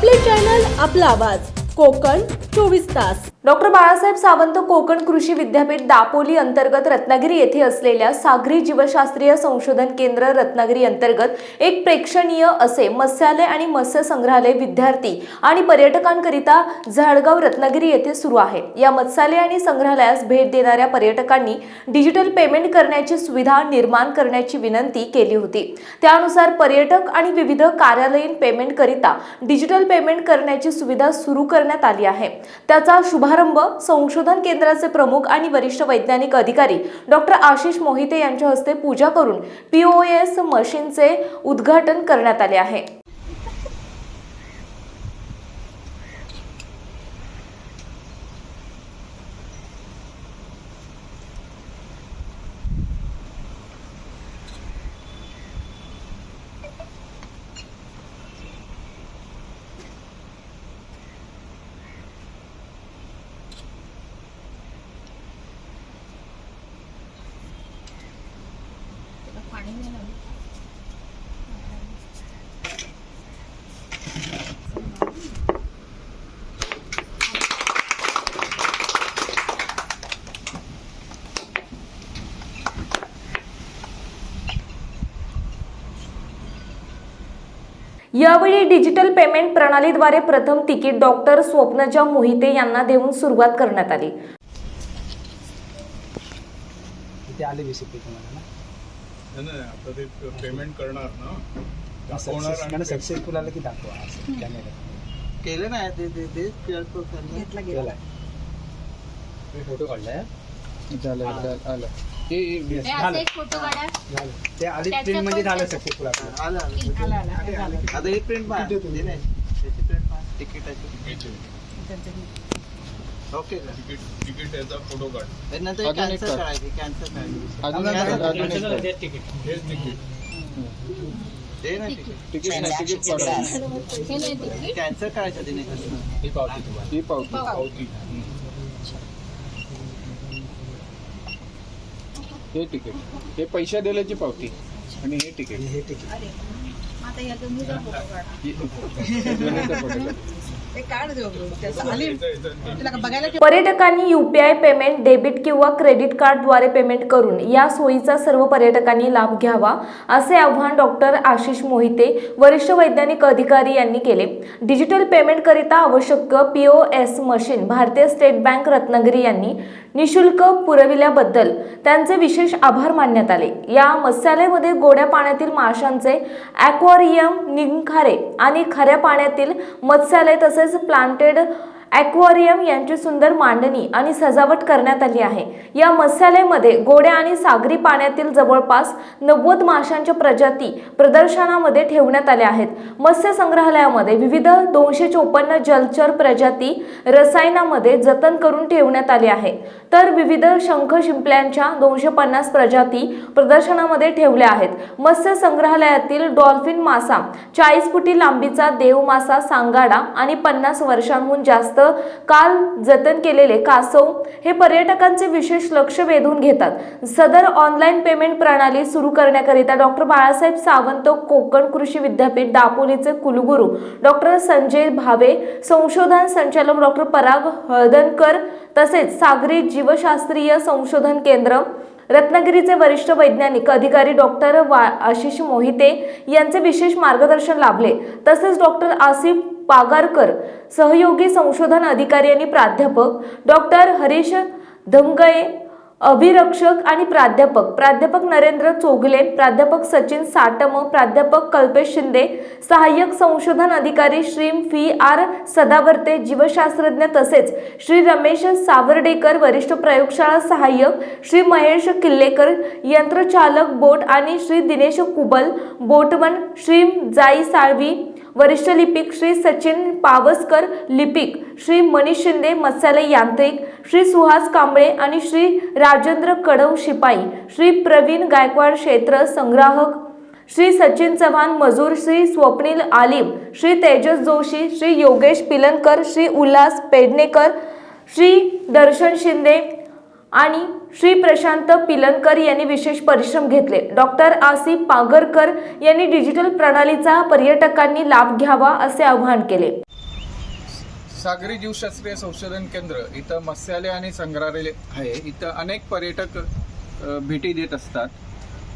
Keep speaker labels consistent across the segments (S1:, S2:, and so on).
S1: आपले चॅनल आपला आवाज. कोकण चोवीस तास.
S2: डॉक्टर बाळासाहेब सावंत कोकण कृषी विद्यापीठ दापोली अंतर्गत रत्नागिरी येथे असलेल्या सागरी जीवशास्त्रीय संशोधन केंद्र रत्नागिरी अंतर्गत एक प्रेक्षणीय असे मत्स्यालय आणि मत्स्य संग्रहालय विद्यार्थी आणि पर्यटकांकरिता झाडगाव रत्नागिरी येथे सुरू आहे. या मत्स्यालय आणि संग्रहालयास भेट देणाऱ्या पर्यटकांनी डिजिटल पेमेंट करण्याची सुविधा निर्माण करण्याची विनंती केली होती. त्यानुसार पर्यटक आणि विविध कार्यालयीन पेमेंटकरिता डिजिटल पेमेंट करण्याची सुविधा सुरू करण्यात आली आहे. त्याचा शुभ शुभारंभ संशोधन केंद्राचे प्रमुख आणि वरिष्ठ वैज्ञानिक अधिकारी डॉक्टर आशिष मोहिते यांच्या हस्ते पूजा करून पीओएस मशीनचे उद्घाटन करण्यात आले आहे. यावेळी डिजिटल पेमेंट प्रणालीद्वारे प्रथम तिकीट डॉक्टर स्वप्नजा मोहिते यांना देऊन सुरुवात करण्यात आली.
S3: इथे आले बेसिकली तुम्हाला ना?
S4: नाही, नाही आता ते पेमेंट करणार ना. दाखवणार
S3: सक्सेस
S4: आणि
S3: मला सक्सेसफुल आलं की दाखवा असं कॅमेरा
S5: केलं नाही ते
S3: फोटो काढलाय
S6: झालं आलं. हे हे-
S3: Yes,
S7: हे
S3: झालं.
S7: असे एक फोटो काढा.
S3: झालं. ते आधी
S7: त्याचं
S3: प्रिंटमध्ये
S7: पण
S3: झालं
S7: त्याचं-
S3: सक्सेसफुल आपलं
S5: आलं आलं. आता एक प्रिंट ते नाही. त्याची प्रिंट तिकिटाची ओके. का
S4: तिकीट तिकीट याचा फोटो काढ.
S5: तर नंतर
S6: अजून एक
S5: कॅन्सल
S6: कर.
S5: करायची कॅन्सल करायची
S6: अजून एक कर, अजून एक कर.
S4: हेच तिकीट.
S5: ते नाही तिकीट.
S6: तिकीट. नाही तिकीट काढायचं
S7: हे नाही तिकीट.
S5: कॅन्सल करायचं तिने कसं
S6: ही पावती.
S4: पावती.
S6: हे तिकीट. हे पैसे दिल्याची पावती. आणि हे तिकीट.
S3: हे तिकीट.
S7: आता या फोटो काढा.
S2: पर्यटकांनी युपीआय पेमेंट डेबिट किंवा क्रेडिट कार्डद्वारे पेमेंट करून या सोयीचा सर्व पर्यटकांनी लाभ घ्यावा असे आवाहन डॉक्टर आशिष मोहिते वरिष्ठ वैज्ञानिक अधिकारी यांनी केले. डिजिटल पेमेंट करिता आवश्यक पीओएस मशीन भारतीय स्टेट बँक रत्नागिरी यांनी निशुल्क पुरविल्याबद्दल त्यांचे विशेष आभार मानण्यात आले. या मत्स्यालयामध्ये गोड्या पाण्यातील माशांचे ॲक्वारियम निंखारे आणि खऱ्या पाण्यातील मत्स्यालय तसेच प्लांटेड ॲक्वारियम यांची सुंदर मांडणी आणि सजावट करण्यात आली आहे. या मत्स्यालयामध्ये गोड्या आणि सागरी पाण्यातील जवळपास नव्वद माशांच्या प्रजाती प्रदर्शनामध्ये ठेवण्यात आल्या आहेत. मत्स्य संग्रहालयामध्ये विविध दोनशे चोपन्न जलचर प्रजाती रसायनामध्ये जतन करून ठेवण्यात आले आहे. तर विविध शंख शिंपल्यांच्या दोनशे पन्नास प्रजाती प्रदर्शनामध्ये ठेवल्या आहेत. मत्स्य संग्रहालयातील डॉल्फिन मासा चाळीस फुटी लांबीचा देव मासा सांगाडा आणि पन्नास वर्षांहून जास्त काल जतन केलेले कासव हे पर्यटकांचे विशेष लक्ष वेधून घेतात. सदर ऑनलाईन पेमेंट प्रणाली सुरू करण्याकरिता डॉक्टर बाळासाहेब सावंत कोकण कृषी विद्यापीठ दापोलीचे कुलगुरू डॉक्टर संजय भावे संशोधन संचालक डॉक्टर पराग हळदणकर तसेच सागरी जीवशास्त्रीय संशोधन केंद्र रत्नागिरीचे वरिष्ठ वैज्ञानिक अधिकारी डॉक्टर वा आशिष मोहिते यांचे विशेष मार्गदर्शन लाभले. तसेच डॉक्टर आसिफ पागारकर सहयोगी संशोधन अधिकारी आणि प्राध्यापक डॉक्टर हरीश धमगये अभिरक्षक आणि प्राध्यापक. प्राध्यापक नरेंद्र चोगले प्राध्यापक सचिन साटम प्राध्यापक कल्पेश शिंदे सहाय्यक संशोधन अधिकारी श्री फी आर सदावर्ते जीवशास्त्रज्ञ तसेच श्री रमेश सावर्डेकर वरिष्ठ प्रयोगशाळा सहाय्यक श्री महेश किल्लेकर यंत्रचालक बोट आणि श्री दिनेश कुबल बोटमन श्री जाई साळवी वरिष्ठ लिपिक श्री सचिन पावसकर लिपिक श्री मनीष शिंदे मत्स्यालय यांत्रिक श्री सुहास कांबळे आणि श्री राजेंद्र कडव शिपाई श्री प्रवीण गायकवाड क्षेत्र संग्राहक श्री सचिन चव्हाण मजूर श्री स्वप्नील आलिम श्री तेजस जोशी श्री योगेश पिलनकर श्री उल्हास पेडणेकर श्री दर्शन शिंदे आणि श्री प्रशांत पिलनकर यांनी विशेष परिश्रम घेतले. डॉक्टर आसिफ पागरकर यांनी डिजिटल प्रणालीचा पर्यटकांनी लाभ घ्यावा असे आवाहन केले.
S6: सागरी जीवशास्त्रीय संशोधन केंद्र इथं मत्स्यालय आणि संग्रहालय आहे. इथं अनेक पर्यटक भेटी देत असतात.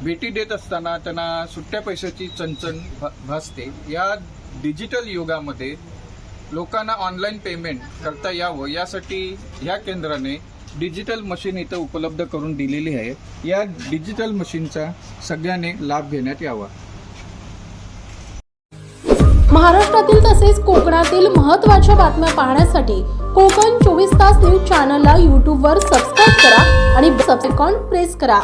S6: भेटी देत असताना त्यांना सुट्ट्या पैशाची चणचण भा- भासते. या डिजिटल युगामध्ये लोकांना ऑनलाईन पेमेंट करता यावं यासाठी या केंद्राने डिजिटल मशीन इथं उपलब्ध करून दिलेली आहे. या डिजिटल मशीनचा सगळ्यांनी लाभ घेण्यात यावा.
S1: महाराष्ट्रातील तसेच कोकणातील महत्त्वाच्या बातम्या पाहण्यासाठी कोकण चोवीस तास न्यूज चॅनलला यूट्यूबवर सबस्क्राईब करा आणि सबसेकॉन प्रेस करा.